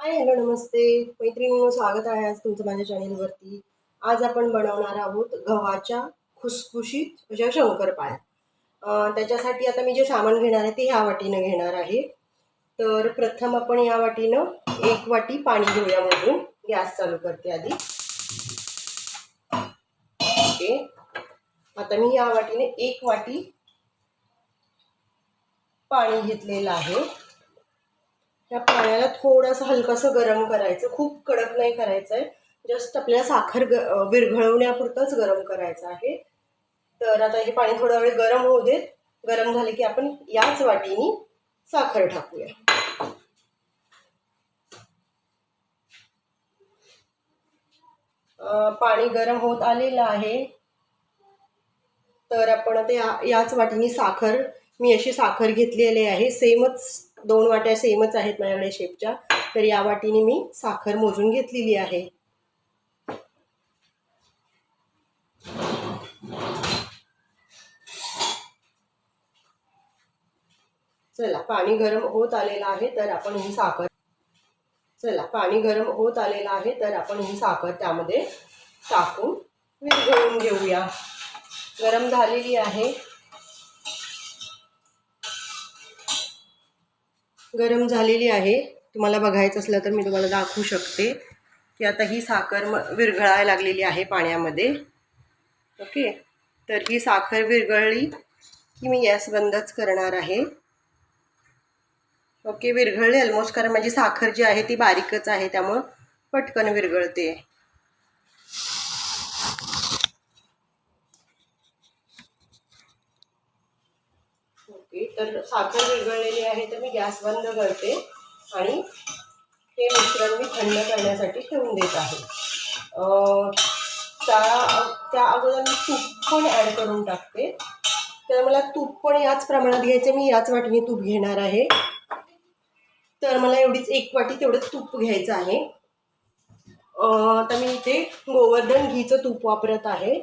Hi hello नमस्ते. मैत्रिणींनो स्वागत आहे आज तुमचं माझ्या चॅनेलवरती. आज आपण बनवणार आहोत गव्हाच्या खुसखुशीत अशा शंकरपाळ्या त्याच्यासाठी आता मी जे सामान घेणार आहे ते ह्या वाटीनं घेणार आहे. तर प्रथम आपण या वाटीनं एक वाटी पाणी घेऊया म्हणून गॅस चालू करते आधी. ओके. आता मी या वाटीने एक वाटी पाणी घेतलेलं आहे. त्या पाण्याला थोडंसं हलकंसं गरम करायचं. खूप कडक नाही करायचं आहे जस्ट आपल्याला साखर ग विरघळवण्यापुरतंच गरम करायचं आहे. तर आता हे पाणी थोडा वेळ गरम होऊ देत. गरम झाले की आपण याच वाटीनी साखर टाकूया. पाणी गरम होत आलेलं आहे. तर आपण आता या याच वाटीने साखर मी अशी साखर घेतलेली आहे. सेमच दोन वाट्या सेमच आहेत माझ्याकडे शेपच्या तर या वाटीने मी साखर मोजून घेतलेली आहे. चला पाणी गरम होत आलेलं आहे तर आपण ही साखर चला पाणी गरम होत आलेलं आहे तर आपण ही साखर त्यामध्ये टाकून विरघळून घेऊया. गरम झालेली आहे. गरम झालेली आहे. तुम्हाला बघायचं असलं तर मी तुम्हाला दाखवू शकते की आता ही साखर म विरघळायला लागलेली आहे पाण्यामध्ये. ओके? तर ही साखर विरघळली की मी गॅस बंदच करणार आहे. ओके? विरघळली ऑलमोस्ट कारण माझी साखर जी आहे ती बारीकच आहे त्यामुळं पटकन विरघळते. ओके तर साखर विरघळलेली आहे तर मी गॅस बंद करते आणि हे मिश्रण मी थंड करण्यासाठी ठेवून देत आहे. त्या त्या अगोदर मी तूप पण ॲड करून टाकते. तर मला तूप पण याच प्रमाणात घ्यायचं मी याच वाटीने तूप घेणार आहे. तर मला एवढीच एक वाटी तेवढं तूप घ्यायचं आहे. आता मी इथे गोवर्धन घीचं तूप वापरत आहे.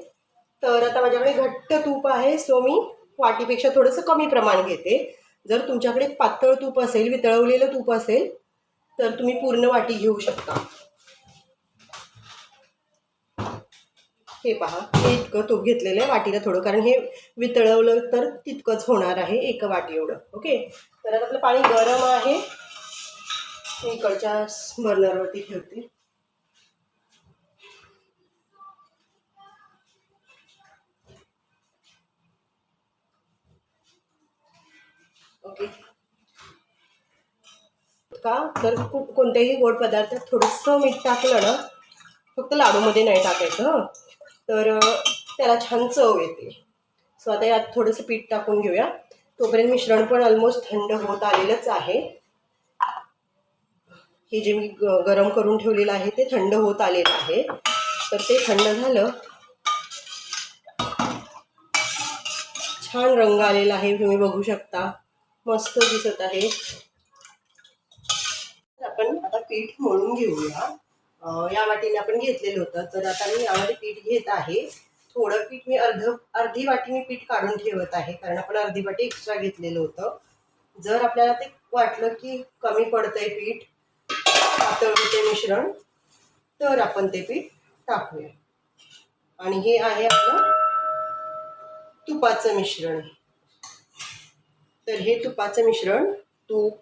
तर आता माझ्याकडे घट्ट तूप आहे सो मी वाटीपेक्षा थोडंसं कमी प्रमाण घेते. जर तुमच्याकडे पातळ तूप असेल वितळवलेलं तूप असेल तर तुम्ही पूर्ण वाटी घेऊ शकता. हे पहा हे इतकं तूप घेतलेलं आहे वाटीला थोडं कारण हे वितळवलं तर तितकंच होणार आहे एक वाटी एवढं ओके? तर आता आपलं पाणी गरम आहे. मी इकडच्या बर्नरवरती ठेवते. का? तर खूप कोणत्याही गोड पदार्थात थोडंसं मीठ टाकलं ना फक्त लाडूमध्ये नाही टाकायचं हं. तर त्याला छान चव येते. सो आता यात थोडंसं पीठ टाकून घेऊया. तोपर्यंत मिश्रण पण ऑलमोस्ट थंड होत आलेलंच आहे. हे जे मी ग गरम करून ठेवलेलं आहे ते थंड होत आलेलं आहे. तर ते थंड झालं. छान रंग आलेला आहे तुम्ही बघू शकता. मस्त दिसत आहे. तर आपण आता पीठ मळून घेऊया. या वाटीने आपण घेतलेलं होतं. तर आता मी यामध्ये पीठ घेत आहे. थोडं पीठ मी अर्ध अर्धी वाटी मी पीठ काढून ठेवत आहे. कारण आपण अर्धी वाटी एक्स्ट्रा घेतलेलं होतं. जर आपल्याला ते वाटलं की कमी पडतंय पीठ पातळ होते मिश्रण तर आपण ते पीठ टाकूया. आणि हे आहे आपलं तुपाचं मिश्रण. तर हे तुपाचं मिश्रण तूप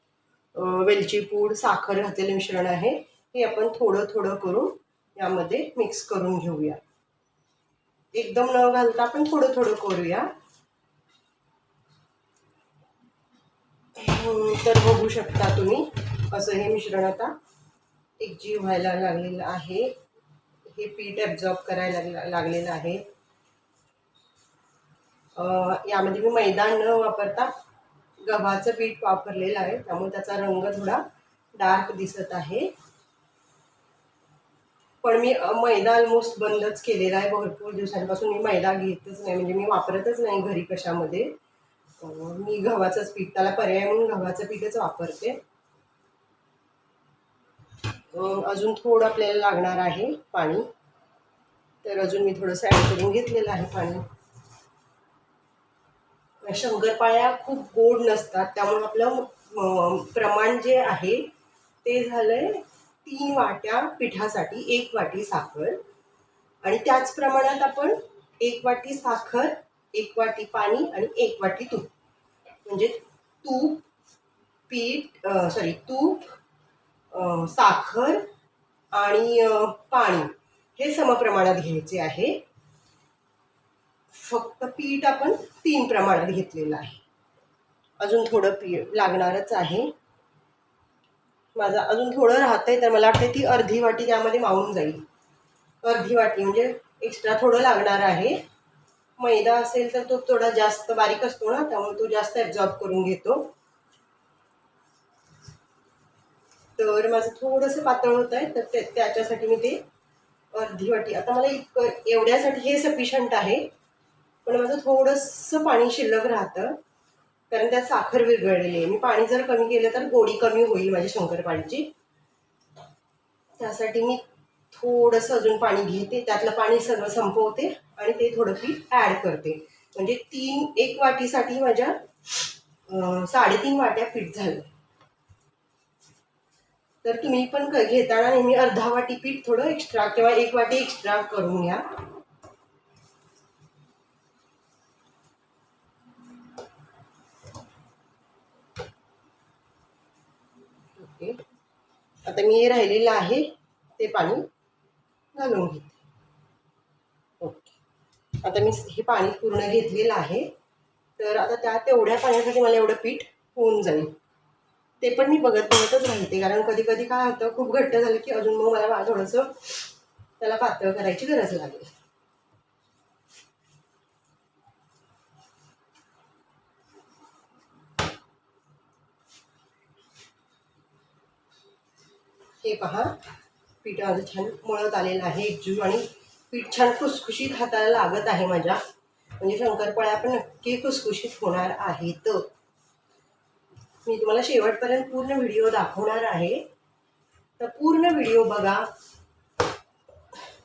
वेलचीपूड वेलची पूड साखर घातलेलं मिश्रण आहे. हे आपण थोडं थोडं करून यामध्ये मिक्स करून घेऊया. एकदम न घालता आपण थोडं थोडं करूया. तर बघू शकता तुम्ही असं हे मिश्रण आता एक जीव व्हायला लागलेलं आहे. हे पीठ ॲब्झॉर्ब करायला लागलेलं आहे. यामध्ये मी मैदा न वापरता गव्हाचं पीठ वापरलेलं आहे. त्यामुळे त्याचा रंग थोडा डार्क दिसत आहे. पण मी मैदा ऑलमोस्ट बंदच केलेला आहे. भरपूर दिवसांपासून मी मैदा घेतच नाही. म्हणजे मी वापरतच नाही घरी कशामध्ये. मी गव्हाचंच पीठ त्याला पर्याय म्हणून गव्हाचं पीठच वापरते. अजून थोडं आपल्याला लागणार आहे पाणी. तर अजून मी थोडंसं ॲड करून घेतलेलं आहे पाणी. शंकरपाळ्या खूप गोड नसतात. त्यामुळे आपलं प्रमाण जे आहे ते झालंय तीन वाट्या पिठासाठी एक वाटी साखर. आणि त्याच प्रमाणात आपण एक वाटी साखर एक वाटी पाणी आणि एक वाटी तूप. म्हणजे तूप पीठ सॉरी तूप साखर आणि पाणी हे समप्रमाणात घ्यायचे आहे. फक्त पीठ आपण तीन प्रमाणात घेतलेलं आहे. अजून थोडं पीठ लागणारच आहे. माझं अजून थोडं राहतंय तर मला वाटतं ती अर्धी वाटी त्यामध्ये मावून जाईल. अर्धी वाटी म्हणजे एक्स्ट्रा थोडं लागणार आहे. मैदा असेल तर तो थोडा जास्त बारीक असतो ना त्यामुळे तो जास्त ॲब्झॉर्ब करून घेतो. तर माझं थोडंसं पातळ होत आहे तर ते त्याच्यासाठी मी ते अर्धी वाटी आता मला इतकं एवढ्यासाठी हे सफिशंट आहे. पण माझं थोडंसं पाणी शिल्लक राहतं कारण त्यात साखर विरघळलेली आहे. मी पाणी जर कमी केलं तर गोडी कमी होईल माझ्या शंकरपाळीची. त्यासाठी मी थोडंसं अजून पाणी घेते. त्यातलं पाणी सगळं संपवते आणि ते थोडं पीठ ॲड करते. म्हणजे तीन एक वाटीसाठी माझ्या साडेतीन वाट्या पीठ झालं. तर तुम्ही पण घेताना नेहमी अर्धा वाटी पीठ थोडं एक्स्ट्रा किंवा एक वाटी एक्स्ट्रा करून घ्या. ओके. आता मी राहिलेलं आहे ते पाणी घालून घेते. ओके. आता मी हे पाणी पूर्ण घेतलेलं आहे. तर आता त्या तेवढ्या पाण्यासाठी मला एवढं पीठ होऊन जाईल. ते पण मी बघत बघतच राहते कारण कधी कधी काय होतं खूप घट्ट झालं की अजून मग मला थोडंसं त्याला पातळ करायची गरज लागेल. हे पहा. पीठ माझं छान मळत आलेलं आहे. एकजीव आणि पीठ छान खुसखुशीत हाताला लागत आहे माझ्या. म्हणजे शंकरपाळ्या पण नक्की खुसखुशीत होणार आहेत. मी तुम्हाला शेवटपर्यंत पूर्ण व्हिडिओ दाखवणार आहे. तर पूर्ण व्हिडिओ बघा.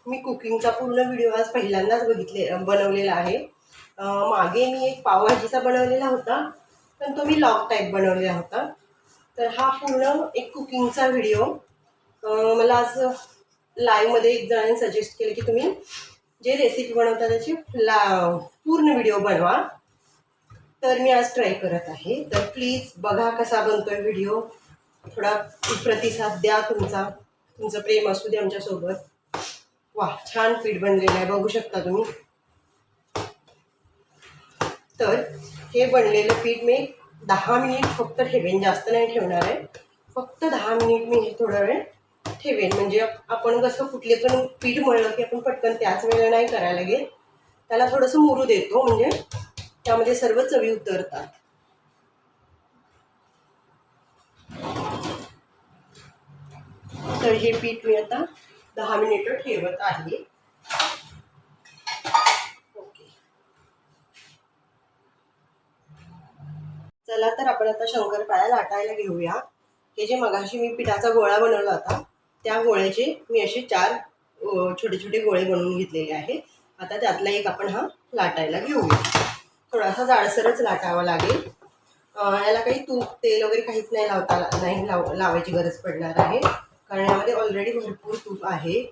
मी कुकिंगचा पूर्ण व्हिडिओ आज पहिल्यांदाच बघितले बनवलेला आहे. मागे मी एक पावभाजीचा बनवलेला होता पण तो मी लॉग टाईप बनवलेला होता. तर हा पूर्ण एक कुकिंगचा व्हिडिओ. मला आज लाईव्हमध्ये एक जणांनी सजेस्ट केलं की तुम्ही जे रेसिपी बनवता त्याची ला पूर्ण व्हिडिओ बनवा. तर मी आज ट्राय करत आहे. तर प्लीज बघा कसा बनतोय व्हिडिओ थोडा प्रतिसाद द्या तुमचा. तुमचं प्रेम असू दे आमच्यासोबत. वा छान पीठ बनलेलं आहे. बघू शकता तुम्ही. तर हे बनलेलं पीठ मी दहा मिनिट फक्त ठेवेन. जास्त नाही ठेवणार आहे. फक्त दहा मिनिट मी हे थोडा वेळ ठेवेन. म्हणजे आपण कसं कुठले पण पीठ मळलं की आपण पटकन त्याच वेळेला नाही करायला लागेल. त्याला थोडंसं मुरू देतो म्हणजे त्यामध्ये सर्व चवी उतरतात. तर हे पीठ मी आता दहा मिनिटं ठेवत आहे. ओके. चला तर आपण आता शंकरपाळ्या लाटायला घेऊया. हे जे मगाशी मी पिठाचा गोळा बनवला होता त्या गोळ्याचे मी असे चार छोटे छोटे गोळे बनवून घेतलेले आहे आता त्यातला एक आपण हा लाटायला घेऊया. थोडासा जाडसरच लाटावा लागेल. याला काही तूप तेल वगैरे काहीच नाही लावता नाही लाव लावायची गरज पडणार आहे. कारण यामध्ये ऑलरेडी भरपूर तूप आहे.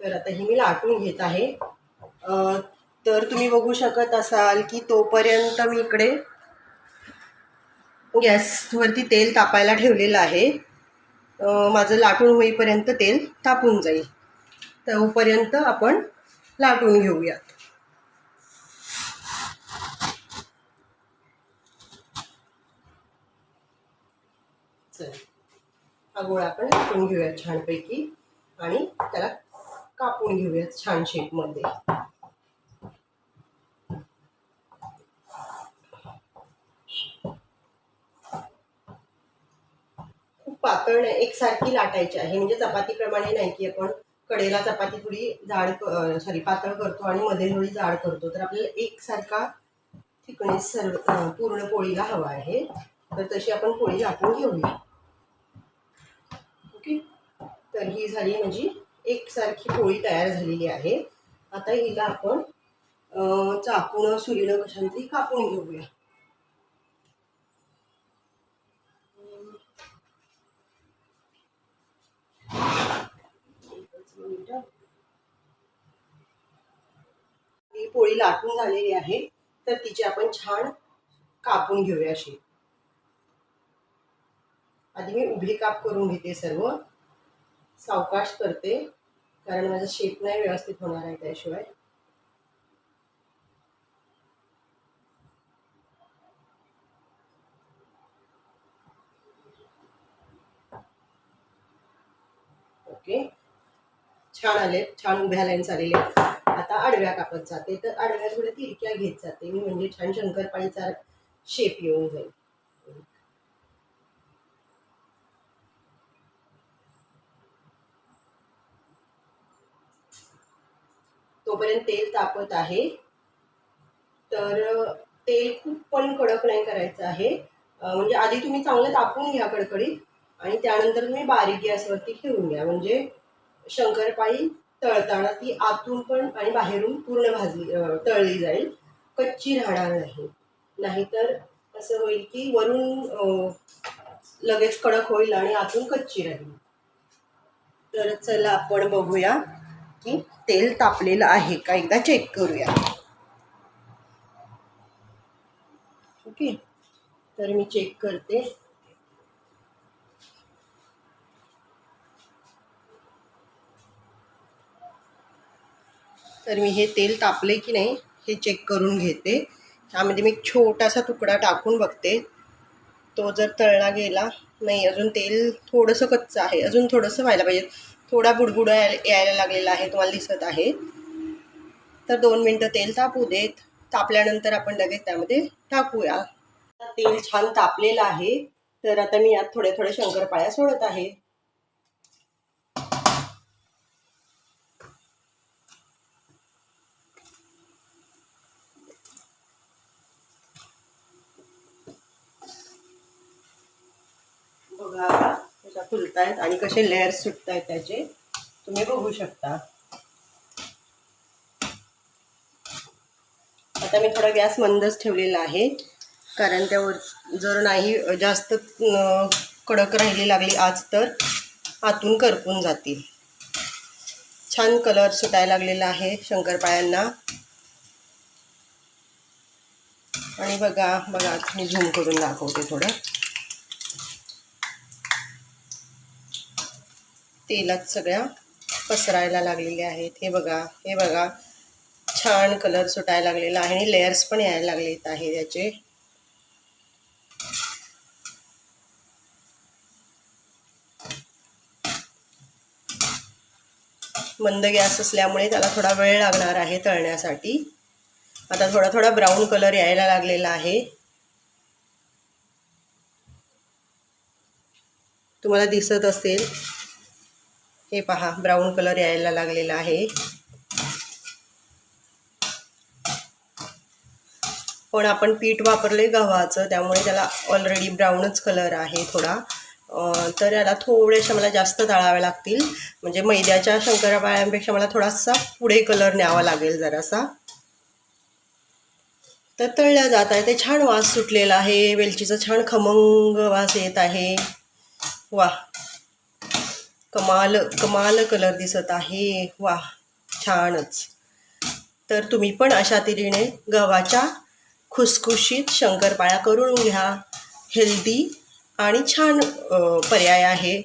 तर आता ही मी लाटून घेत आहे. तर तुम्ही बघू शकत असाल की तोपर्यंत मी इकडे गॅसवरती तेल तापायला ठेवलेलं आहे. माझं लाटून होईपर्यंत तेल तापून जाईल. तोपर्यंत आपण लाटून घेऊयात. चल हा गोळा आपण लाटून घेऊयात छानपैकी आणि त्याला कापून घेऊयात छान शेपमध्ये पातळ नाही एकसारखी लाटायची आहे. म्हणजे चपातीप्रमाणे नाही की आपण कडेला चपाती थोडी जाड सॉरी पातळ करतो आणि मध्ये थोडी जाड करतो. तर आपल्याला एकसारखा थिकनेस सर्व पूर्ण पोळीला हवा आहे. तर तशी आपण पोळी लाटून घेऊया. ओके? तर ही झाली म्हणजे एकसारखी पोळी तयार झालेली आहे. आता हिला आपण चाकून सुरीनं कशांतरी कापून घेऊया. पोळी लाटून झालेली आहे तर तिची आपण छान कापून घेऊया अशी. आधी मी उभी काप करून घेते सर्व. सावकाश करते कारण माझा शेप नाही व्यवस्थित होणार आहे त्याशिवाय. ओके. छान आले छान उभ्या लाईन्स आलेल्या आडव्या कापत जाते. तर आडव्या थोड्या तिरक्या घेत जाते. मी म्हणजे छान शंकरपाळीचा शेप येऊन जाईल. तोपर्यंत तेल तापत आहे. तर तेल खूप पण कडक नाही करायचं आहे. म्हणजे आधी तुम्ही चांगलं तापून घ्या कडकडीत आणि त्यानंतर तुम्ही बारीक गॅसवरती ठेवून घ्या. म्हणजे शंकरपाळी तळताना ती आतून पण आणि बाहेरून पूर्ण भाजली तळली जाईल. कच्ची राहणार नाही. नाहीतर असं होईल की वरून लगेच कडक होईल आणि आतून कच्ची राहील. तर चला आपण बघूया की तेल तापलेलं आहे का? एकदा चेक करूया. ओके. तर मी चेक करते. तर मी हे तेल तापले की नाही हे चेक करून घेते. त्यामध्ये मी एक छोटासा तुकडा टाकून बघते. तो जर तळला गेला नाही अजून तेल थोडंसं कच्चं आहे. अजून थोडंसं व्हायला पाहिजे. थोडा बुडबुड यायला लागलेला आहे तुम्हाला दिसत आहे. तर दोन मिनटं तेल तापू देत. तापल्यानंतर आपण लगेच त्यामध्ये टाकूया. तेल छान तापलेलं आहे. तर आता मी यात थोड्या थोड्या शंकरपाळ्या सोडत आहे बघा आता कशा फुलतायत आणि कसे लेअर्स सुटत आहेत त्याचे तुम्ही बघू शकता. आता मी थोडा गॅस मंदच ठेवलेला आहे कारण त्यावर जर नाही जास्त कडक राहिली लागली आज तर आतून करपून जातील. छान कलर सुटायला लागलेला आहे शंकरपाळ्यांना. आणि बघा बघा मी झूम करून दाखवते थोडं. तेलात सगळ्या पसरायला लागलेल्या आहेत. हे बघा हे बघा. छान कलर सुटायला लागलेला आहे आणि लेयर्स पण यायला लागलेत आहे त्याचे मंद गॅस असल्यामुळे त्याला थोडा वेळ लागणार आहे तळण्यासाठी. आता थोडा थोडा ब्राऊन कलर यायला लागलेला आहे. तुम्हाला दिसत असेल हे पहा ब्राऊन कलर यायला लागलेला आहे. पण आपण पीठ वापरले गव्हाचं त्यामुळे त्याला ऑलरेडी ब्राऊनच कलर आहे थोडा. तर याला थोड्याशा मला जास्त तळावे लागतील. म्हणजे मैद्याच्या शंकरपाळ्यांपेक्षा मला थोडासा पुढे कलर न्यावा लागेल जरासा. तर तळल्या जात आहे. ते छान वास सुटलेला आहे. वेलचीचा छान खमंग वास येत आहे. वा कमाल कमाल कलर दिसत आहे. वा छानच. तर तुम्ही पण अशा तऱ्हेने गव्हाच्या खुसखुशीत शंकरपाळ्या करून घ्या. हेल्दी आणि छान पर्याय आहे.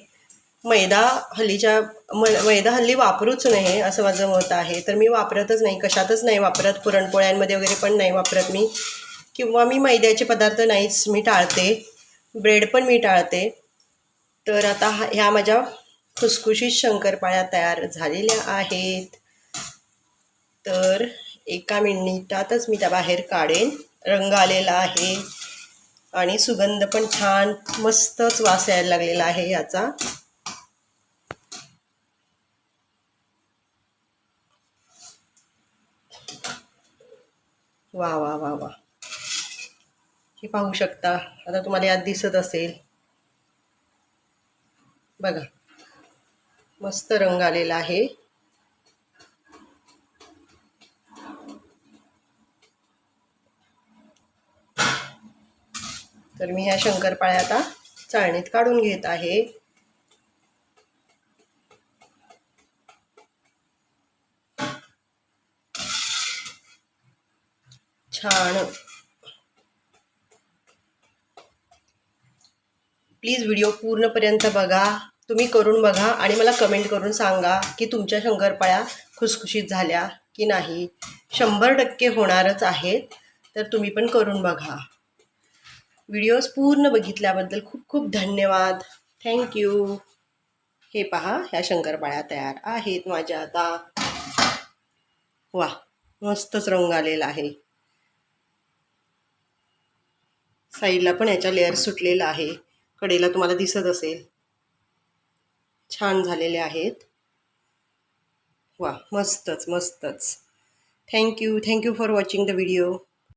मैदा हल्लीच्या म मैदा हल्ली वापरूच नाही असं माझं मत आहे. तर मी वापरतच नाही कशातच नाही वापरत. पुरणपोळ्यांमध्ये वगैरे पण नाही वापरत मी. किंवा मी मैद्याचे पदार्थ नाहीच मी टाळते. ब्रेड पण मी टाळते. तर आता हा ह्या माझ्या खुसखुशीत शंकरपाळ्या तयार झालेल्या आहेत. तर एका मिनिटातच मी त्या बाहेर काढेन. रंग आलेला आहे. आणि सुगंध पण छान मस्तच वास यायला लागलेला आहे याचा. वा वा वा वा. हे पाहू शकता. आता तुम्हाला यात दिसत असेल. बघा. मस्त रंग आलेला आहे. तर मी ह्या शंकरपाळ्या आता चाळणीत काढून घेत आहे. छान. प्लीज व्हिडिओ पूर्णपर्यंत बघा. तुम्ही करून बघा आणि मला कमेंट करून सांगा की तुमच्या शंकरपाळ्या खुसखुशीत झाल्या की नाही. शंभर टक्के होणारच आहेत तर तुम्ही पण करून बघा. व्हिडिओज पूर्ण बघितल्याबद्दल खूप खूप धन्यवाद. थँक्यू हे पहा ह्या शंकरपाळ्या तयार आहेत माझ्या आता. वा मस्तच रंग आलेला आहे. साईडला पण याच्या लेअर सुटलेला आहे. कडेला तुम्हाला दिसत असेल. छान झालेले आहेत. वा मस्तच मस्तच. Thank you thank you for watching the video